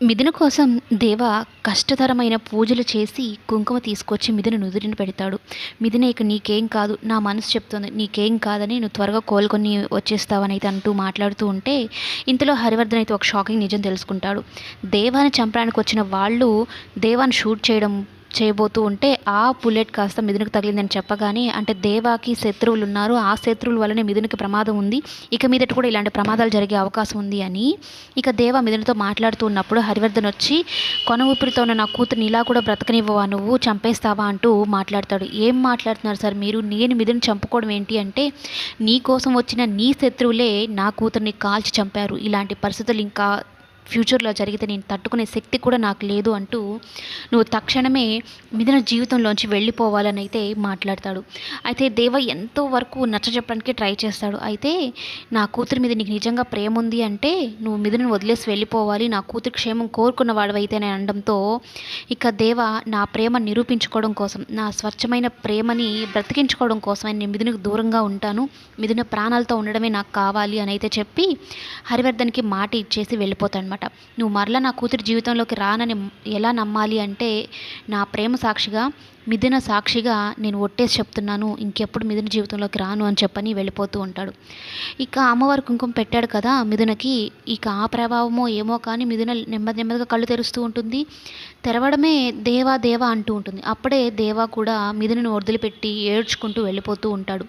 మిథున కోసం దేవ కష్టతరమైన పూజలు చేసి కుంకుమ తీసుకొచ్చి మిథున నుదుటిన పెడతాడు. మిథున ఇక నీకేం కాదు నా మనసు చెప్తుంది. నీకేం కాదని నువ్వు త్వరగా కోలుకొని వచ్చేస్తావని అయితే అంటూ మాట్లాడుతూ ఉంటే ఇంతలో హరివర్ధన్ అయితే ఒక షాకింగ్ నిజం తెలుసుకుంటాడు. దేవాన్ని చంపడానికి వచ్చిన వాళ్ళు దేవాన్ని షూట్ చేయడం చేయబోతూ ఉంటే ఆ బుల్లెట్ కాస్త మిథునకు తగిలిందని చెప్పగానే అంటే దేవాకి శత్రువులు ఉన్నారు ఆ శత్రువుల వల్లనే మిథునికి ప్రమాదం ఉంది. ఇక మీదట కూడా ఇలాంటి ప్రమాదాలు జరిగే అవకాశం ఉంది అని. ఇక దేవ మిథునతో మాట్లాడుతూ ఉన్నప్పుడు హరివర్ధన్ వచ్చి కొన ఊపిరితో ఉన్న నా కూతురిని ఇలా కూడా బ్రతకనివ్వవా నువ్వు? చంపేస్తావా? అంటూ మాట్లాడతాడు. ఏం మాట్లాడుతున్నారు సార్ మీరు? నేను మిథుని చంపుకోవడం ఏంటి అంటే నీ కోసం వచ్చిన నీ శత్రువులే నా కూతుర్ని కాల్చి చంపారు. ఇలాంటి పరిస్థితులు ఇంకా ఫ్యూచర్లో జరిగితే నేను తట్టుకునే శక్తి కూడా నాకు లేదు అంటూ నువ్వు తక్షణమే మిథున జీవితంలోంచి వెళ్ళిపోవాలని అయితే మాట్లాడతాడు. అయితే దేవ ఎంతో వరకు నచ్చ చెప్పడానికి ట్రై చేస్తాడు. అయితే నా కూతురి మీద నీకు నిజంగా ప్రేమ ఉంది అంటే నువ్వు మిథునను వదిలేసి వెళ్ళిపోవాలి. నా కూతురి క్షేమం కోరుకున్న వాడవైతేనే అనడంతో ఇక దేవ నా ప్రేమ నిరూపించుకోవడం కోసం నా స్వచ్ఛమైన ప్రేమని బ్రతికించుకోవడం కోసం నేను మిథునకు దూరంగా ఉంటాను. మిథున ప్రాణాలతో ఉండడమే నాకు కావాలి అని అయితే చెప్పి హరివర్ధన్కి మాట ఇచ్చేసి వెళ్ళిపోతాడు. అనమాట నువ్వు మరలా నా కూతురి జీవితంలోకి రానని ఎలా నమ్మాలి అంటే నా ప్రేమ సాక్షిగా మిథున సాక్షిగా నేను ఒట్టేసి చెప్తున్నాను. ఇంకెప్పుడు మిథున జీవితంలోకి రాను అని చెప్పని వెళ్ళిపోతూ ఉంటాడు. ఇక అమ్మవారి కుంకుమ పెట్టాడు కదా మిథునకి. ఇక ఆ ప్రభావమో ఏమో కానీ మిథున నెమ్మది నెమ్మదిగా కళ్ళు తెరుస్తూ ఉంటుంది. తెరవడమే దేవా దేవా అంటూ ఉంటుంది. అప్పుడే దేవా కూడా మిథునను వదిలిపెట్టి ఏడ్చుకుంటూ వెళ్ళిపోతూ ఉంటాడు.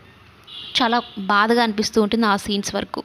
చాలా బాధగా అనిపిస్తూ ఉంటుంది ఆ సీన్స్ వరకు.